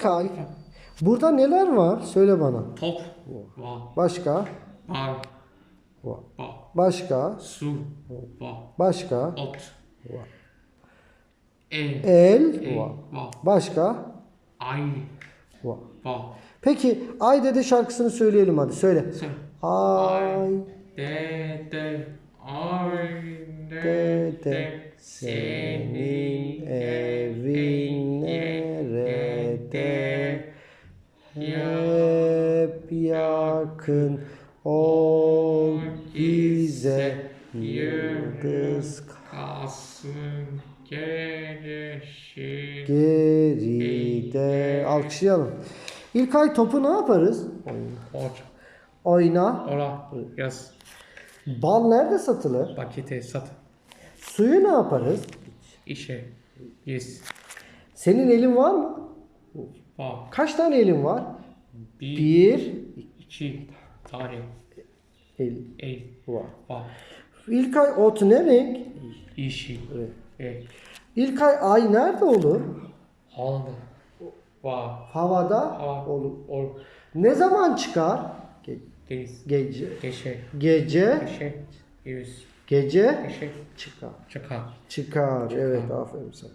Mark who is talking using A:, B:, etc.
A: İlkay. Burada neler var? Söyle bana.
B: top,
A: Başka?
B: var,
A: Başka?
B: su,
A: Başka?
B: ot, el,
A: El.
B: el,
A: Başka?
B: ay,
A: Peki Ay Dede şarkısını söyleyelim hadi. Söyle. Ay
B: dede, ay, Dede,
A: senin evin nerede? Hep yakın ol bize yıldız
B: kalsın gelişi.
A: geride. Alkışlayalım. İlkay topu ne yaparız?
B: Oç,
A: Oyna.
B: ola, yaz,
A: Bal nerede satılır?
B: pakete sat,
A: Suyu ne yaparız?
B: işe, yes,
A: Senin elin var mı?
B: Var,
A: Kaç tane elin var?
B: bir,
A: Bir
B: iki tane,
A: el
B: el,
A: var.
B: var,
A: İlkay ot ne renk?
B: işi,
A: Evet.
B: el,
A: İlkay ay nerede olur?
B: aldı, var,
A: Havada
B: Hava.
A: olur.
B: ol,
A: Ne zaman çıkar? Ge-
B: deniz,
A: gece.
B: geçe,
A: Gece.
B: geçe, yüz,
A: Gece
B: geçe,
A: çıkar.
B: çıkar.
A: Çıkar. Evet aferin sana.